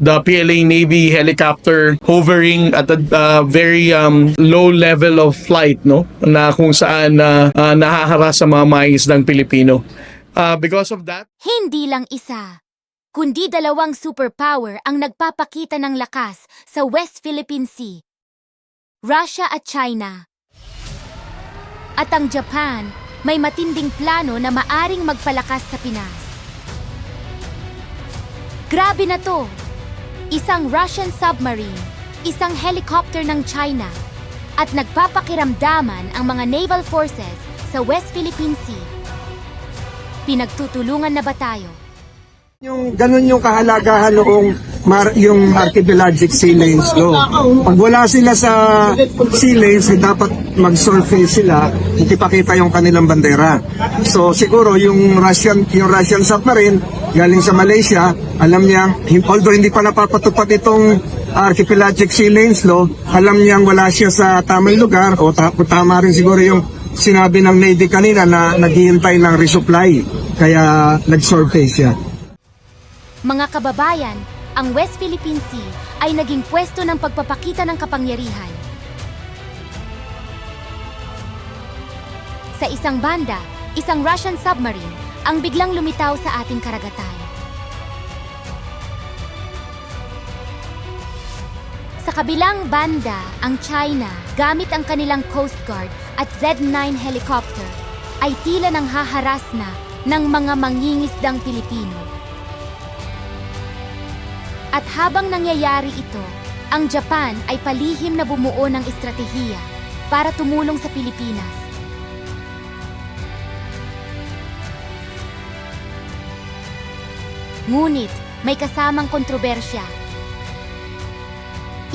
the PLA Navy helicopter hovering at a uh, very um, low level of flight no na kung saan uh, uh, nahaharas sa mga mangingisdang Pilipino. Uh, because of that, Hindi lang isa, kundi dalawang superpower ang nagpapakita ng lakas sa West Philippine Sea. Russia at China. At ang Japan may matinding plano na maaring magpalakas sa Pinas. Grabe na to! Isang Russian submarine, isang helicopter ng China, at nagpapakiramdaman ang mga naval forces sa West Philippine Sea. Pinagtutulungan na ba tayo? Yung ganun yung kahalagahan noong mar, yung archipelagic sea lanes law. Pag wala sila sa sea lanes, eh, dapat mag-surface sila, hindi pakita yung kanilang bandera. So siguro yung Russian yung Russian submarine galing sa Malaysia, alam niya although hindi pa napapatupad itong archipelagic sea lanes law, alam niyang wala siya sa tamang lugar o ta- tama rin siguro yung sinabi ng Navy kanina na naghihintay ng resupply kaya nag-surface siya. Mga kababayan, ang West Philippine Sea ay naging pwesto ng pagpapakita ng kapangyarihan. Sa isang banda, isang Russian submarine ang biglang lumitaw sa ating karagatan. Sa kabilang banda, ang China, gamit ang kanilang Coast Guard at Z-9 helicopter, ay tila nang haharas na ng mga mangingisdang Pilipino. At habang nangyayari ito, ang Japan ay palihim na bumuo ng estratehiya para tumulong sa Pilipinas. Ngunit may kasamang kontrobersya.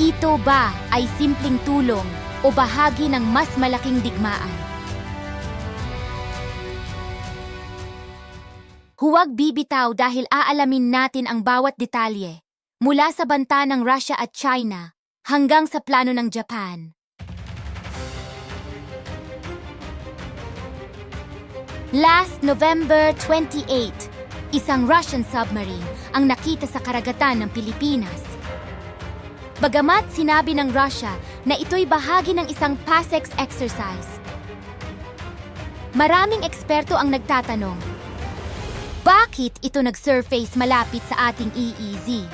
Ito ba ay simpleng tulong o bahagi ng mas malaking digmaan? Huwag bibitaw dahil aalamin natin ang bawat detalye mula sa banta ng Russia at China hanggang sa plano ng Japan. Last November 28, isang Russian submarine ang nakita sa karagatan ng Pilipinas. Bagamat sinabi ng Russia na ito'y bahagi ng isang PASEX exercise. Maraming eksperto ang nagtatanong, bakit ito nag-surface malapit sa ating EEZ?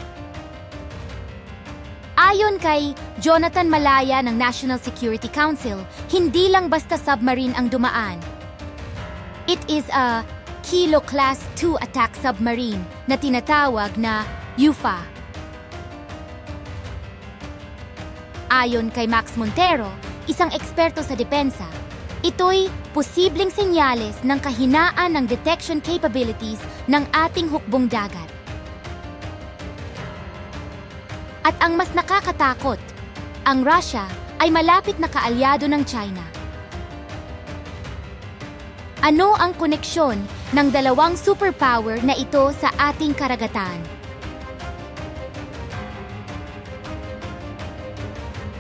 Ayon kay Jonathan Malaya ng National Security Council, hindi lang basta submarine ang dumaan. It is a Kilo Class 2 attack submarine na tinatawag na UFA. Ayon kay Max Montero, isang eksperto sa depensa, ito'y posibleng senyales ng kahinaan ng detection capabilities ng ating hukbong dagat. At ang mas nakakatakot, ang Russia ay malapit na kaalyado ng China. Ano ang koneksyon ng dalawang superpower na ito sa ating karagatan?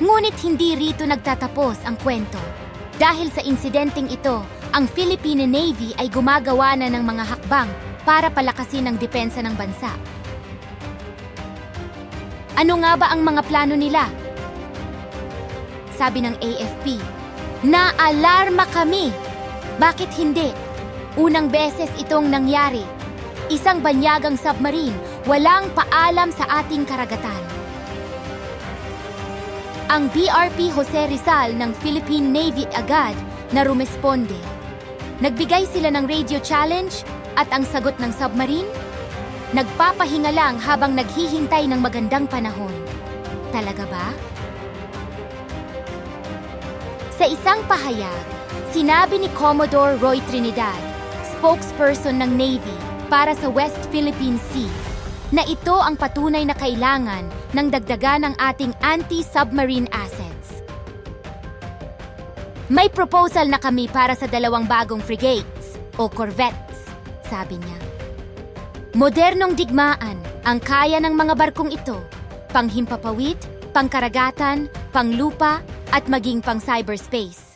Ngunit hindi rito nagtatapos ang kwento. Dahil sa insidenteng ito, ang Philippine Navy ay gumagawa na ng mga hakbang para palakasin ang depensa ng bansa. Ano nga ba ang mga plano nila? Sabi ng AFP, Naalarma kami! Bakit hindi? Unang beses itong nangyari. Isang banyagang submarine, walang paalam sa ating karagatan. Ang BRP Jose Rizal ng Philippine Navy agad na rumesponde. Nagbigay sila ng radio challenge at ang sagot ng submarine? Nagpapahinga lang habang naghihintay ng magandang panahon. Talaga ba? Sa isang pahayag, sinabi ni Commodore Roy Trinidad, spokesperson ng Navy para sa West Philippine Sea, na ito ang patunay na kailangan ng dagdagan ng ating anti-submarine assets. May proposal na kami para sa dalawang bagong frigates o corvettes, sabi niya. Modernong digmaan ang kaya ng mga barkong ito, panghimpapawid, pangkaragatan, panglupa, at maging pang cyberspace.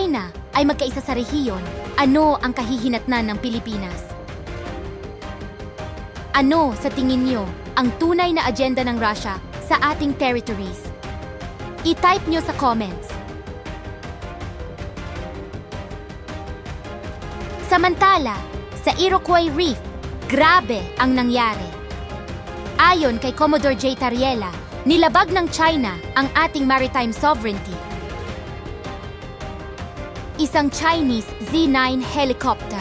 China ay magkaisa sa rehiyon, ano ang kahihinatnan ng Pilipinas? Ano sa tingin nyo ang tunay na agenda ng Russia sa ating territories? I-type nyo sa comments. Samantala, sa Iroquois Reef, grabe ang nangyari. Ayon kay Commodore J. Tariela, nilabag ng China ang ating maritime sovereignty. Isang Chinese Z-9 helicopter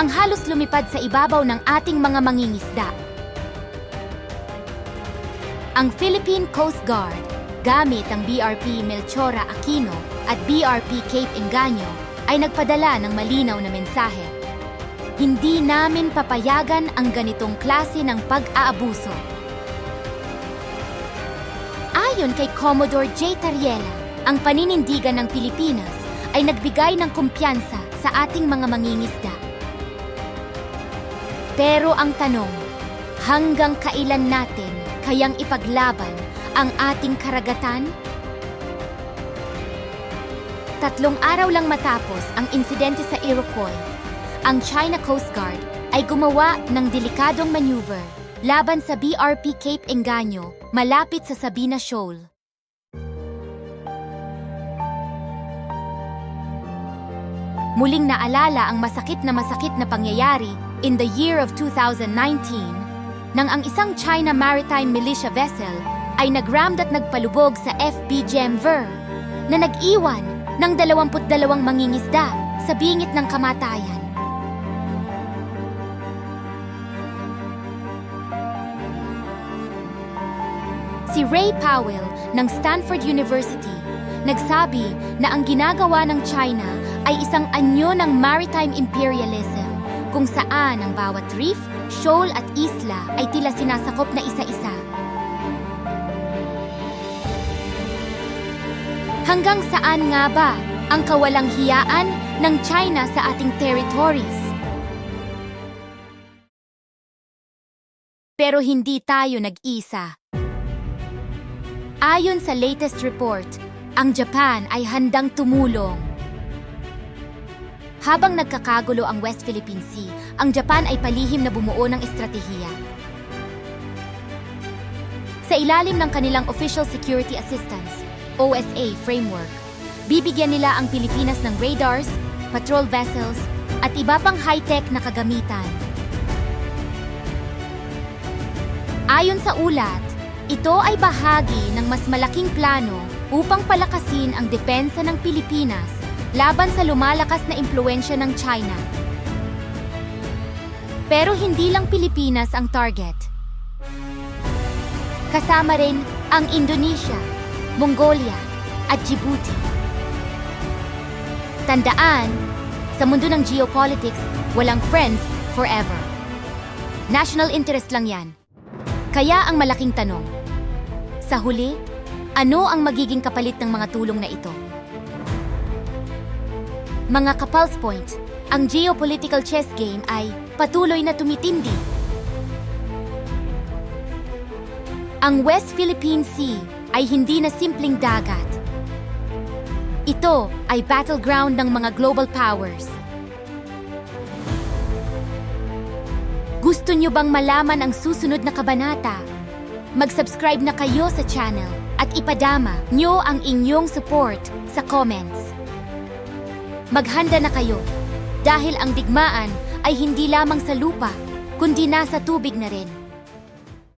ang halos lumipad sa ibabaw ng ating mga mangingisda. Ang Philippine Coast Guard, gamit ang BRP Melchora Aquino at BRP Cape Engaño, ay nagpadala ng malinaw na mensahe. Hindi namin papayagan ang ganitong klase ng pag-aabuso. Ayon kay Commodore J. Tariela, ang paninindigan ng Pilipinas ay nagbigay ng kumpiyansa sa ating mga mangingisda. Pero ang tanong, hanggang kailan natin kayang ipaglaban ang ating karagatan? Tatlong araw lang matapos ang insidente sa Iroquois, ang China Coast Guard ay gumawa ng delikadong maneuver laban sa BRP Cape Engaño malapit sa Sabina Shoal. Muling naalala ang masakit na masakit na pangyayari in the year of 2019 nang ang isang China Maritime Militia vessel ay nagramd at nagpalubog sa FB Gem Ver na nag-iwan ng 22 mangingisda sa bingit ng kamatayan. Si Ray Powell ng Stanford University nagsabi na ang ginagawa ng China ay isang anyo ng maritime imperialism kung saan ang bawat reef, shoal at isla ay tila sinasakop na isa-isa. Hanggang saan nga ba ang kawalang hiyaan ng China sa ating territories? Pero hindi tayo nag-isa. Ayon sa latest report, ang Japan ay handang tumulong. Habang nagkakagulo ang West Philippine Sea, ang Japan ay palihim na bumuo ng estratehiya. Sa ilalim ng kanilang Official Security Assistance, OSA framework, bibigyan nila ang Pilipinas ng radars, patrol vessels, at iba pang high-tech na kagamitan. Ayon sa ulat, ito ay bahagi ng mas malaking plano upang palakasin ang depensa ng Pilipinas laban sa lumalakas na impluensya ng China. Pero hindi lang Pilipinas ang target. Kasama rin ang Indonesia, Mongolia at Djibouti. Tandaan, sa mundo ng geopolitics, walang friends forever. National interest lang yan. Kaya ang malaking tanong, sa huli, ano ang magiging kapalit ng mga tulong na ito? Mga kapulse point, ang geopolitical chess game ay patuloy na tumitindi. Ang West Philippine Sea ay hindi na simpleng dagat. Ito ay battleground ng mga global powers. Gusto nyo bang malaman ang susunod na kabanata? Mag-subscribe na kayo sa channel at ipadama nyo ang inyong support sa comments. Maghanda na kayo dahil ang digmaan ay hindi lamang sa lupa, kundi nasa tubig na rin.